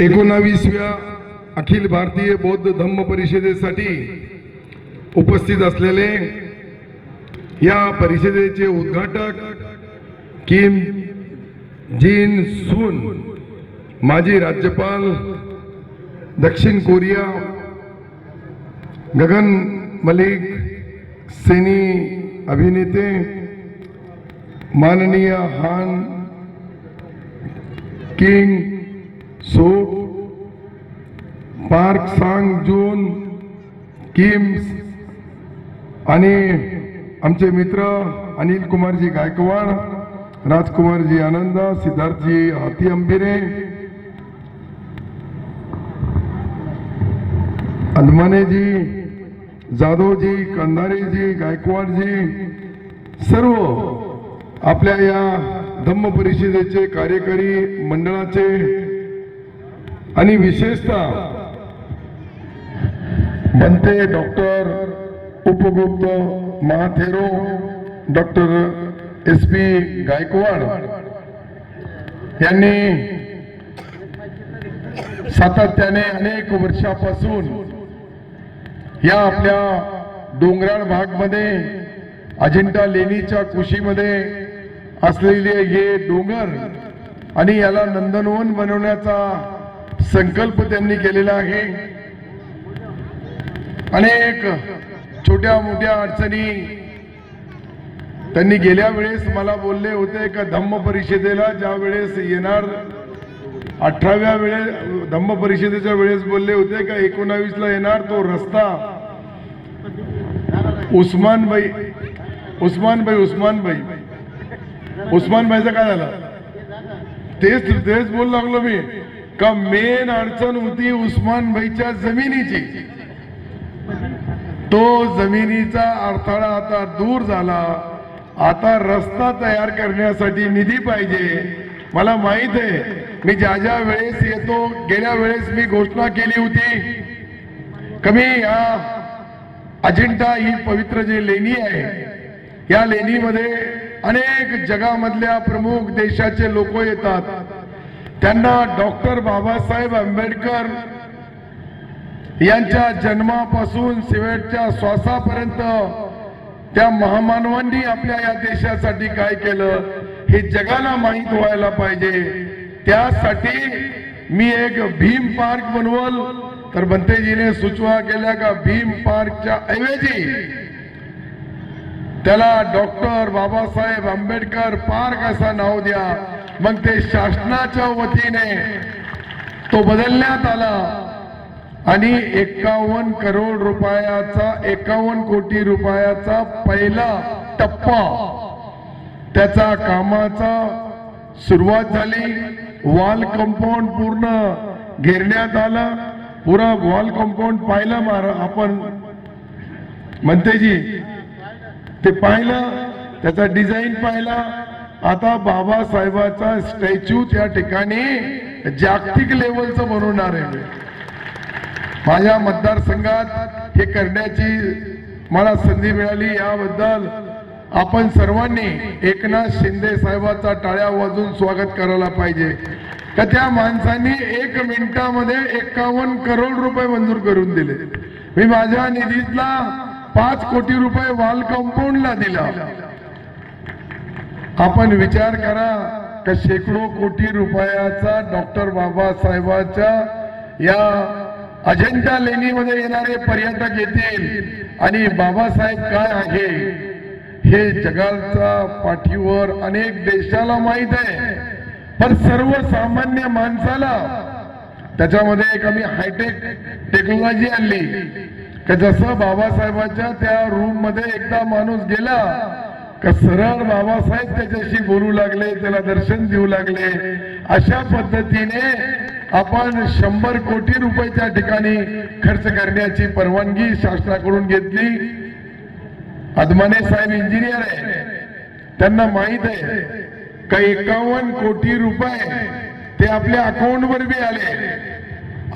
एकोणावीसव्या अखिल भारतीय बौद्ध धम्म परिषदेसाठी उपस्थित असलेले या परिषदेचे उद्घाटक किम जिन सून माजी राज्यपाल दक्षिण कोरिया गगन मलिक सिनी अभिनेते माननीय हान किंग सो पार्क सांग जून किम्स आणि आमचे मित्र अनिल कुमारजी गायकवाड राजकुमारजी आनंद सिद्धार्थजी हाती अंबिरे अदमानेजी जाधवजी कंधारेजी गायकवाडजी सर्व आपल्या या धम्म परिषदेचे कार्यकारी मंडळाचे आणि विशेषतः बनते doctor Upagupta Mahathero doctor S P Gaikwad यांनी सातत्याने अनेक वर्षापासून या आपल्या डोंगराळ भागमध्ये अजिंठा लेणीच्या कुशीमध्ये असलेले हे डोंगर आणि याला नंदनवन बनवण्याचा संकल्प त्यांनी केलेला आहे. अनेक छोट्या मोठ्या अडचणी त्यांनी गेल्या वेळेस मला बोलले होते का धम्म परिषदेला ज्या वेळेस येणार अठराव्या वेळेस धम्म परिषदेच्या वेळेस बोलले होते का एकोणावीसला येणार तो रस्ता उस्मानबाई उस्मानबाई उस्मानबाई. उस्मानबाईचा काय झालं? तेच तेच बोल लागलो मी. का मेन अडचण होती उस्मानबाईच्या जमिनीची. तो जमिनीचा अडथळा आता दूर झाला. आता रस्ता तयार करण्यासाठी निधी पाहिजे. मला माहीत आहे मी ज्या ज्या वेळेस येतो गेल्या वेळेस मी घोषणा केली होती. कमी या अजिंठा ही पवित्र जी लेणी आहे या लेणीमध्ये अनेक जगामधल्या प्रमुख देशाचे लोक येतात. त्यांना डॉक्टर बाबासाहेब आंबेडकर यांच्या जन्मापासून शेवटच्या श्वासापर्यंत त्या महामानवांनी आपल्या या देशासाठी काय केलं हे जगाला माहीत व्हायला पाहिजे. त्यासाठी मी एक भीम पार्क बनवल. तर बंतेजीने सुचवा केल्या का भीम पार्कच्या ऐवजी त्याला डॉक्टर बाबासाहेब आंबेडकर पार्क असं नाव द्या. मग ते शासनाच्या वतीने तो बदलण्यात आला. आणि एकावन्न करोड रुपयाचा एकावन्न कोटी रुपयाचा पहिला टप्पा त्याचा कामाचा सुरुवात झाली. वॉल कंपाऊंड पूर्ण घेरण्यात आला. पुरा वॉल कंपाऊंड पाहिलं मार आपण. म्हणते जी ते पाहिलं त्याचा डिझाईन पाहिला. आता बाबासाहेबाचा स्टॅच्यू त्या ठिकाणी जागतिक लेवलचं बनवणार आहे माझ्या मतदारसंघात हे करण्याची मला संधी मिळाली. याबद्दल आपण सर्वांनी एकनाथ शिंदे साहेबाचा टाळ्या वाजून स्वागत करायला पाहिजे. का त्या माणसांनी एक मिनिटामध्ये एकावन्न करोड रुपये मंजूर करून दिले. मी माझ्या निधीतला पाच कोटी रुपये वाल कंपाऊंडला दिला. आपण विचार करा का शेकडो कोटी रुपयाचा डॉक्टर बाबासाहेबांच्या या अजिंठा लेणीमध्ये येणारे पर्यटक येतील आणि बाबासाहेब काय आहे हे जगाच्या पाठीवर अनेक देशाला माहीत आहे. पण सर्वसामान्य माणसाला त्याच्यामध्ये एक आम्ही हायटेक टेक्नॉलॉजी आणली. का जसं बाबासाहेबांच्या त्या रूममध्ये एकदा माणूस गेला का सरळ बाबासाहेब त्याच्याशी बोलू लागले त्याला दर्शन देऊ लागले अशा पद्धतीने आपण शंभर कोटी रुपये त्या ठिकाणी खर्च करण्याची परवानगी शासनाकडून घेतली. अदमाने साहेब इंजिनियर आहे. त्यांना माहीत आहे का एकावन्न कोटी रुपये ते आपल्या अकाउंटवर बी आले.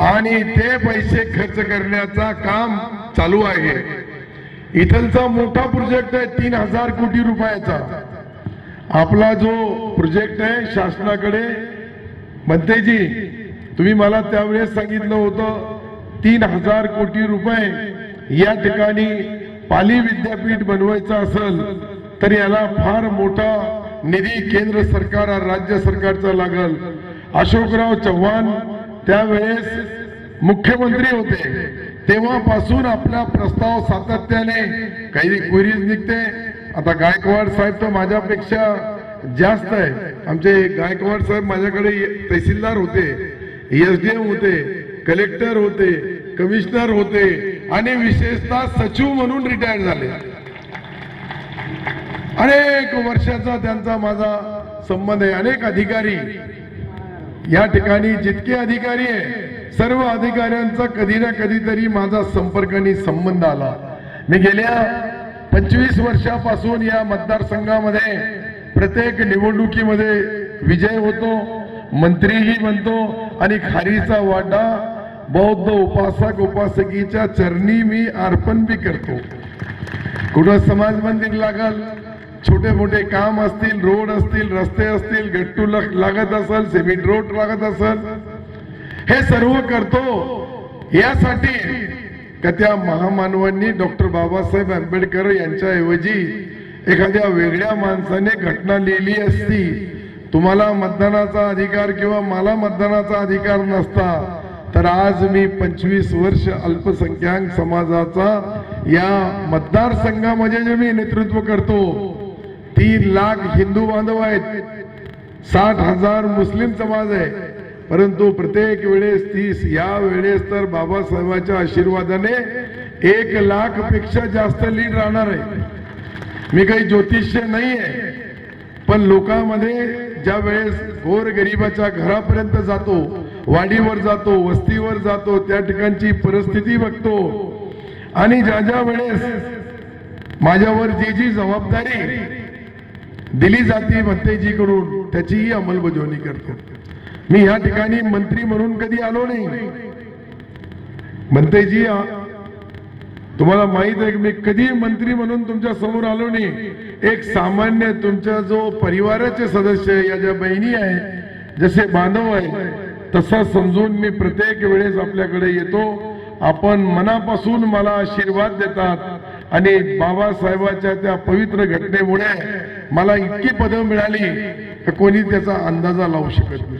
आणि ते पैसे खर्च करण्याचा काम चालू आहे. इथलचा मोठा प्रोजेक्ट आहे तीन हजार कोटी रुपयाचा. आपला जो प्रोजेक्ट आहे शासनाकडे मंत्रीजी तुम्ही मला त्यावेळेस सांगितलं होतं तीन हजार कोटी रुपये या ठिकाणी पाली विद्यापीठ बनवायचं असेल तर याला फार मोठा निधी केंद्र सरकार राज्य सरकारचा लागल. अशोकराव चव्हाण त्यावेळेस मुख्यमंत्री होते. तेव्हापासून आपला प्रस्ताव सातत्याने काही क्वेरीज निघते. आता गायकवाड साहेब तर माझ्यापेक्षा जास्त आहे. आमचे गायकवाड साहेब माझ्याकडे तहसीलदार होते एसडीएम होते कलेक्टर होते कमिशनर होते आणि विशेषतः सचिव म्हणून रिटायर झाले. अनेक वर्षाचा त्यांचा माझा संबंध आहे. अनेक अधिकारी या ठिकाणी जितके अधिकारी आहे सर्व अधिकाऱ्यांचा कधी ना कधीतरी माझा संपर्क आणि संबंध आला. मी गेल्या पंचवीस वर्षापासून या मतदारसंघामध्ये प्रत्येक निवडणुकीमध्ये विजय होतो मंत्रीही बनतो आणि खारीचा वाटा बौद्ध उपासक उपासकीच्या चरणी मी अर्पण बी करतो. कुठं समाज मंदिर लागल छोटे मोठे काम असतील रोड असतील रस्ते असतील गट्टू लागत असेल सिमेंट रोड लागत असेल हे सर्व करतो. यासाठी का त्या महामानवांनी डॉक्टर बाबासाहेब आंबेडकर यांच्याऐवजी एखाद्या वेगळ्या माणसाने घटना लिहिली असती. तुम्हाला मतदानाचा अधिकार किंवा मला मतदानाचा अधिकार नसता तर आज मी पंचवीस वर्ष अल्पसंख्याक समाजाचा या मतदारसंघामध्ये जे मी नेतृत्व करतो तीन लाख हिंदू बांधव आहेत. साठ हजार मुस्लिम समाज आहे. परंतु प्रत्येक वेळेस तीस या वेळेस तर बाबासाहेबांच्या आशीर्वादाने एक लाखपेक्षा जास्त लीड राहणार आहे. मी काही ज्योतिष्य नाही आहे. पण लोकांमध्ये ज्या वेळेस गोर गरिबाच्या घरापर्यंत जातो वाडीवर जातो वस्तीवर जातो त्या ठिकाणची परिस्थिती बघतो. आणि ज्या ज्या वेळेस माझ्यावर जी जी जबाबदारी दिली जाते भत्तेजीकडून त्याचीही अंमलबजावणी करतो. मी या ठिकाणी मंत्री म्हणून कधी आलो नाही. म्हणतेजी तुम्हाला माहीत आहे की मी कधी मंत्री म्हणून तुमच्यासमोर आलो नाही. एक सामान्य तुमच्या जो परिवाराचे सदस्य या ज्या बहिणी आहे जसे बांधव आहे तसं समजून मी प्रत्येक वेळेस आपल्याकडे येतो. आपण मनापासून मला आशीर्वाद देतात. आणि बाबासाहेबाच्या त्या पवित्र घटनेमुळे मला इतकी पदं मिळाली की कोणी त्याचा अंदाजा लावू शकत नाही.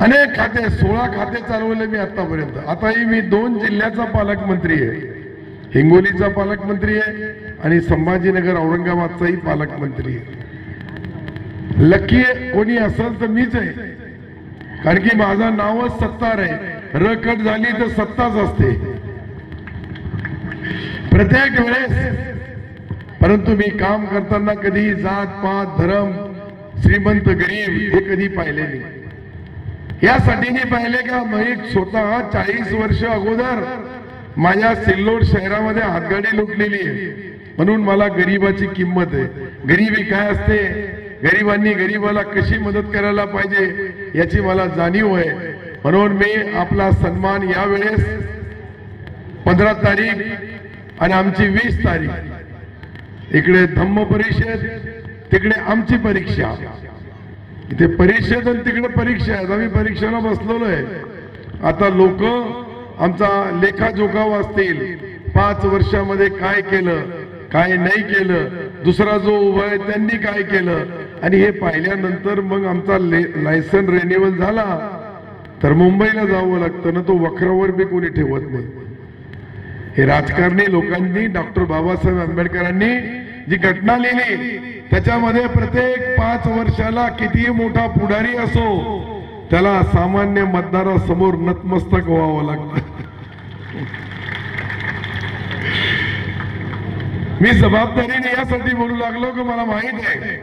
अनेक खाते सोळा खाते चालवले मी आतापर्यंत. आताही मी दोन जिल्ह्याचा पालकमंत्री आहे. हिंगोलीचा पालकमंत्री आहे आणि संभाजीनगर औरंगाबादचाही पालकमंत्री आहे. लकी कोणी असेल तर मीच आहे. कारण की माझं नावच सत्तार आहे. रकट झाली तर सत्ताच असते. प्रत्येक वेळेस. परंतु मी काम करताना कधी जात पात धर्म श्रीमंत गरीब हे कधी पाहिले नाही. यासाठी मी पाहिले का मी स्वतः चाळीस वर्ष अगोदर माझ्या सिल्लोड शहरामध्ये हातगाडी लुटलेली आहे. म्हणून मला गरीबाची किंमत आहे. गरिबी काय असते? गरिबांनी गरीबाला कशी मदत करायला पाहिजे याची मला जाणीव आहे. म्हणून मी आपला सन्मान यावेळेस पंधरा तारीख आणि आमची वीस तारीख. इकडे धम्म परिषद तिकडे आमची परीक्षा. इथे परिषद आणि तिकडे परीक्षा आहेत. आम्ही परीक्षेला बसलेलो आहे. आता लोक आमचा लेखाजोखा वाचतील पाच वर्षामध्ये काय केलं काय नाही केलं दुसरा जो उभा आहे त्यांनी काय केलं? आणि हे पाहिल्यानंतर मग आमचा लायसन रेन्युअल झाला. तर मुंबईला जावं लागतं ना तो वक्रावर बी कोणी ठेवत नाही. हे राजकारणी लोकांनी डॉक्टर बाबासाहेब आंबेडकरांनी जी घटना लिहिली त्याच्यामध्ये प्रत्येक पाच वर्षाला कितीही मोठा पुढारी असो त्याला सामान्य मतदारासमोर नतमस्तक व्हावं लागतं. मी जबाबदारीने यासाठी बोलू लागलो की मला माहीत आहे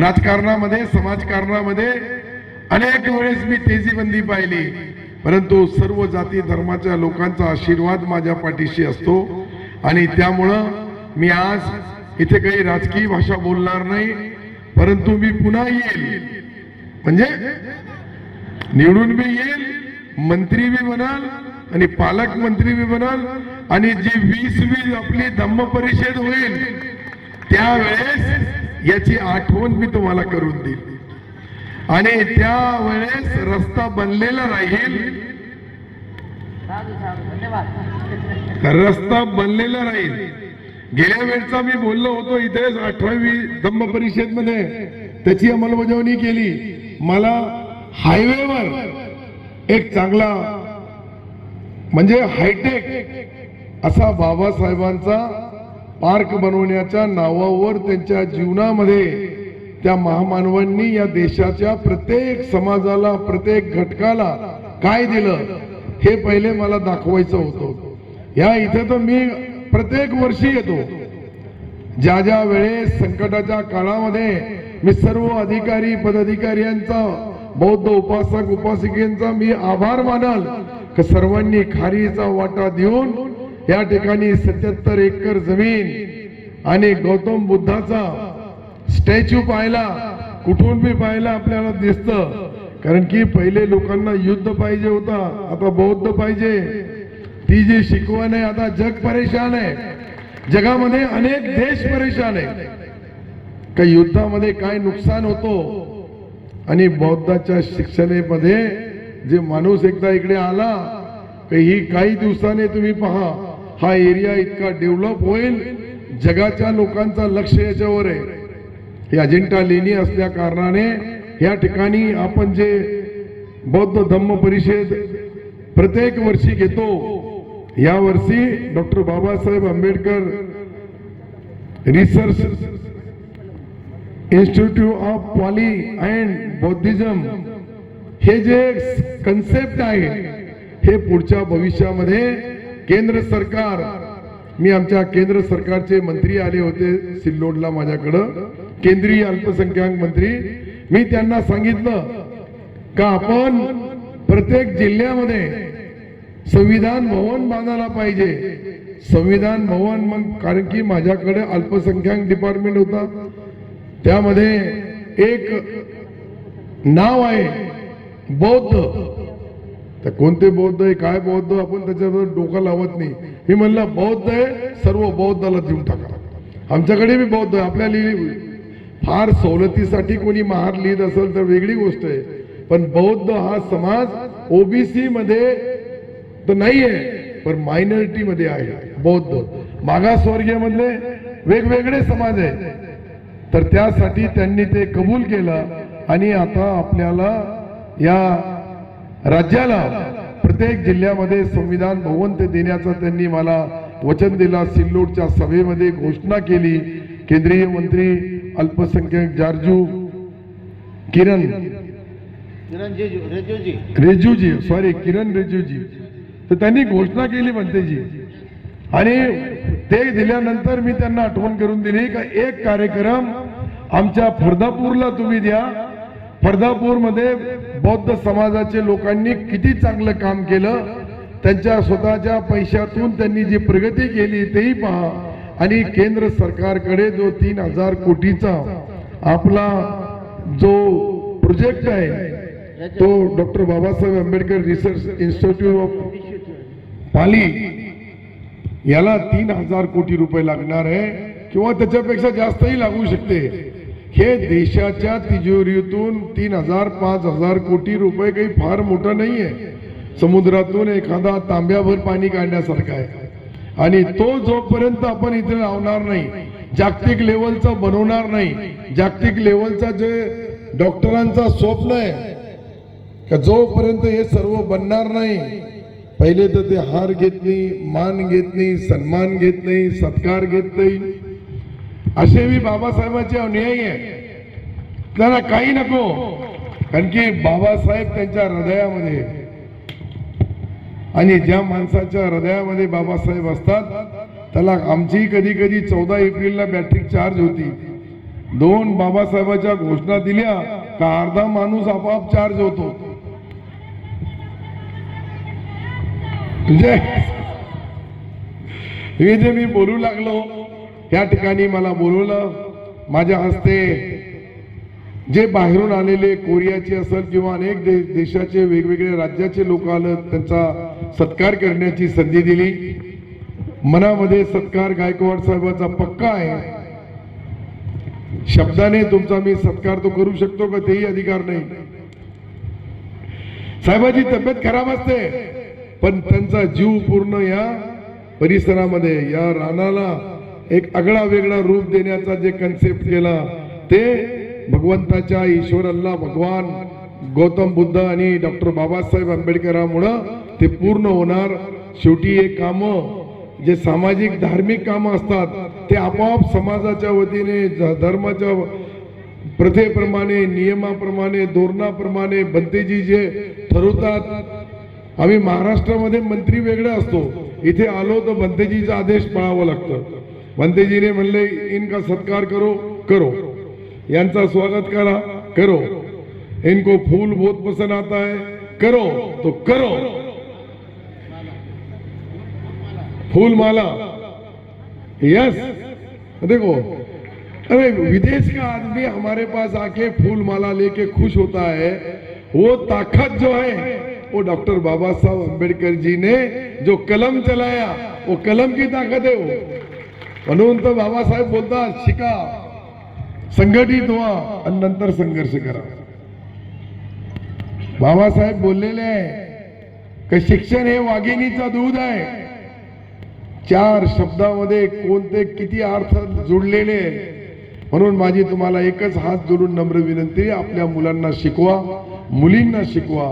राजकारणामध्ये समाजकारणामध्ये अनेक वेळेस मी तेजीबंदी पाहिली. परंतु सर्व जाती धर्माच्या लोकांचा आशीर्वाद माझ्या पाठीशी असतो. आणि त्यामुळं मी आज इथे काही राजकीय भाषा बोलणार नाही परंतु मी पुन्हा येईल. म्हणजे निवडून मी येईल मंत्री बी बनाल आणि पालकमंत्री बी बनाल आणि जी वीस वीस आपली धम्म परिषद होईल त्यावेळेस याची आठवण मी तुम्हाला करून देईल. आणि त्यावेळेस रस्ता बनलेला राहील. रस्ता बनलेला राहील. गेल्या वेळचा मी बोललो होतो इथेच अठरावी धम्म परिषदमध्ये त्याची अंमलबजावणी केली. मला हायवेवर एक चांगला म्हणजे हायटेक असा बाबासाहेबांचा पार्क बनवण्याच्या नावावर त्यांच्या जीवनामध्ये त्या महामानवांनी या देशाच्या प्रत्येक समाजाला प्रत्येक घटकाला काय दिलं हे पहिले मला दाखवायचं होतं. या इथे तर मी प्रत्येक वर्षी येतो. ज्या ज्या वेळेस संकटाच्या काळामध्ये मी सर्व अधिकारी पदाधिकाऱ्यांचा बौद्ध उपासक उपासिकेंचा मी आभार मानल की सर्वांनी खारीचा वाटा देऊन या ठिकाणी सत्याहत्तर एकर जमीन आणि गौतम बुद्धाचा स्टॅच्यू पाहिला कुठून बी पाहिला आपल्याला दिसतं. कारण की पहिले लोकांना युद्ध पाहिजे होता आता बौद्ध पाहिजे. ती जी शिकवण आहे आता जग परेशान आहे. जगामध्ये अनेक देश परेशान आहे. का युद्धामध्ये काय नुकसान होतो? आणि बौद्धाच्या शिक्षणेमध्ये जे माणूस एकदा इकडे आला ही काही दिवसाने तुम्ही पहा हा एरिया इतका डेव्हलप होईल. जगाच्या लोकांचा लक्ष याच्यावर आहे. हे अजिंठा लेणी असल्या कारणाने या ठिकाणी आपण जे बौद्ध धम्म परिषद प्रत्येक वर्षी घेतो या वर्षी doctor Babasaheb Ambedkar research institute of Pali and Buddhism हे जे कन्सेप्ट आहे हे पुढच्या भविष्यामध्ये केंद्र सरकार मी आमच्या केंद्र सरकारचे मंत्री आले होते सिल्लोडला माझ्याकडं केंद्रीय अल्पसंख्याक मंत्री मी त्यांना सांगितलं का आपण प्रत्येक जिल्ह्यामध्ये संविधान भवन बांधायला पाहिजे. संविधान भवन मग कारण की माझ्याकडे अल्पसंख्याक डिपार्टमेंट होता त्यामध्ये एक नाव आहे बौद्ध. तर कोणते बौद्ध आहे काय बौद्ध आपण त्याच्यावर डोकं लावत नाही. मी म्हणलं बौद्ध आहे सर्व बौद्धाला देऊन टाका. आमच्याकडे बी बौद्ध आहे आपल्या लिहिली फार सवलतीसाठी कोणी महार लिहित असेल तर वेगळी गोष्ट आहे. पण बौद्ध हा समाज ओबीसी मध्ये तर नाही आहे पण मायनॉरिटी मध्ये आहे बौद्ध. मागासवर्गीय मधले वेगवेगळे समाज आहे तर त्यासाठी त्यांनी ते कबूल केलं आणि आता आपल्याला या राज्याला प्रत्येक जिल्ह्यामध्ये संविधान भवन ते देण्याचं त्यांनी मला वचन दिला सिल्लोडच्या सभेमध्ये घोषणा केली. केंद्रीय मंत्री अल्पसंख्याक जार्जू किरण. किरण जेजू रेजूजी. रेजूजी सॉरी किरण रेजूजी. तर त्यांनी घोषणा केली म्हणते जी. आणि ते दिल्यानंतर मी त्यांना आठवण करून दिली का एक कार्यक्रम आमच्या फरदापूरला तुम्ही द्या. फरदापूरमध्ये बौद्ध समाजाचे लोकांनी किती चांगलं काम केलं. त्यांच्या स्वतःच्या पैशातून त्यांनी जी प्रगती केली तेही पहा. आणि केंद्र सरकारकडे जो तीन हजार कोटीचा आपला जो प्रोजेक्ट आहे तो doctor Babasaheb Ambedkar research institute of Pali याला तीन हजार कोटी रुपये लागणार आहे किंवा त्याच्यापेक्षा जास्तही लागू शकते. हे देशाच्या तिजोरीतून तीन हजार पाच हजार कोटी रुपये काही फार मोठं नाही आहे समुद्रातून एखादा तांब्याभर पाणी काढण्यासारखा आहे. आणि तो जोपर्यंत आपण इथे लावणार नाही जागतिक लेवलचा बनवणार नाही जागतिक लेवलचा जे डॉक्टरांचा स्वप्न आहे का जोपर्यंत हे सर्व बनणार नाही पहिले तर ते हार घेत नाही मान घेत नाही सन्मान घेत नाही सत्कार घेत नाही. असे मी बाबासाहेबांचे अनुयायी आहे. त्यांना काही नको कारण की बाबासाहेब त्यांच्या हृदयामध्ये आणि ज्या माणसाच्या हृदयामध्ये बाबासाहेब असतात त्याला आमची कधी कधी चौदा एप्रिलला बॅटरी चार्ज होती. दोन बाबासाहेबाच्या घोषणा दिल्या का अर्धा माणूस आपोआप चार्ज होतो. हे जे मी बोलू लागलो या ठिकाणी मला बोलवलं. माझ्या हस्ते जे बाहेरून आलेले कोरियाचे असेल किंवा अनेक दे, देशाचे वेगवेगळ्या राज्याचे लोक आलं त्यांचा सत्कार करण्याची संधी दिली. मनामध्ये सत्कार गायकवाड साहेबाचा पक्का आहे. शब्दाने तुमचा मी सत्कार तो करू शकतो का तेही अधिकार नाही. साहेबाची तब्येत खराब असते पण त्यांचा जीव पूर्ण या परिसरामध्ये या रानाला एक आगळा वेगळा रूप देण्याचा जे कन्सेप्ट केला ते भगवंताच्या ईश्वर अल्ला भगवान गौतम बुद्ध आणि डॉक्टर बाबासाहेब आंबेडकरांमुळं ते पूर्ण होणार. शेवटी हे कामं जे सामाजिक धार्मिक कामं असतात ते आपोआप समाजाच्या वतीने धर्माच्या प्रथेप्रमाणे नियमाप्रमाणे धोरणाप्रमाणे बनतेजी जे ठरवतात. आम्ही महाराष्ट्रामध्ये मंत्री वेगळे असतो. इथे आलो तर बनतेजीचा आदेश पाळावा लागतं. बनतेजीने म्हणले इनका सत्कार करो करो. यांचा स्वागत करा, करो। इनको फूल बहुत पसंद आता है, करो तो करो। फूल माला यस देखो, अरे विदेश का आदमी हमारे पास आके फूल माला लेके खुश होता है, वो ताकत जो है, वो डॉक्टर बाबा साहब अंबेडकर जी ने जो कलम चलाया, वो कलम की ताकत है वो। म्हणून तर बाबासाहेब बोलतात शिका संघटित व्हा आणि नंतर संघर्ष करा. बाबासाहेब बोललेले आहे का शिक्षण हे वाघिणीचा दूध आहे. चार शब्दामध्ये कोणते किती अर्थ जुडलेले म्हणून माझी तुम्हाला एकच हात जोडून नम्र विनंती आपल्या मुलांना शिकवा मुलींना शिकवा.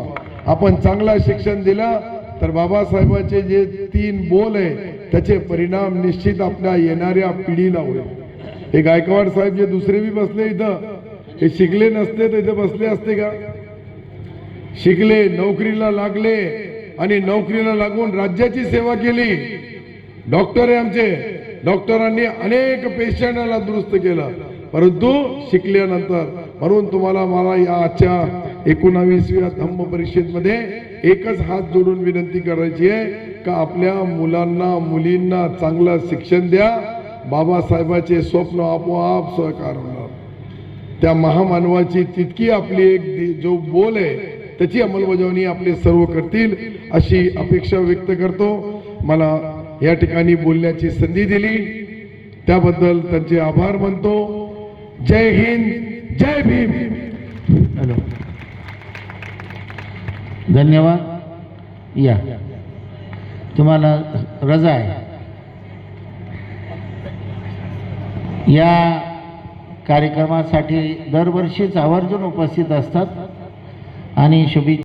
आपण चांगला शिक्षण दिला तर बाबासाहेबांचे जे तीन बोल आहे त्याचे परिणाम निश्चित आपल्या येणाऱ्या पिढीला होईल. हे गायकवाड साहेब जे दुसरे बी बसले इथं हे शिकले नसते तर इथं बसले असते का? शिकले नोकरीला लागले आणि नोकरीला लागून राज्याची सेवा केली. डॉक्टर आहे आमचे. डॉक्टरांनी अनेक पेशंटला दुरुस्त केलं. परंतु शिकल्यानंतर म्हणून तुम्हाला मला या आजच्या एकोणावीसव्या धम्म परिषदेमध्ये एकच हात जोडून विनंती करायची आहे का आपल्या मुलांना मुलींना चांगलं शिक्षण द्या बाबासाहेबाचे स्वप्न आपोआप सहकार होणार त्या महामानवाची तितकी आपली एक दि- जो बोल आहे त्याची अंमलबजावणी आपले सर्व करतील अशी अपेक्षा व्यक्त करतो. मला या ठिकाणी बोलण्याची संधी दिली. त्याबद्दल त्यांचे आभार मानतो. जय हिंद जय भीम. हॅलो. धन्यवाद. या. तुम्हाला रजा आहे. या कार्यक्रमासाठी दरवर्षीच आवर्जून उपस्थित असतात. आणि शुभे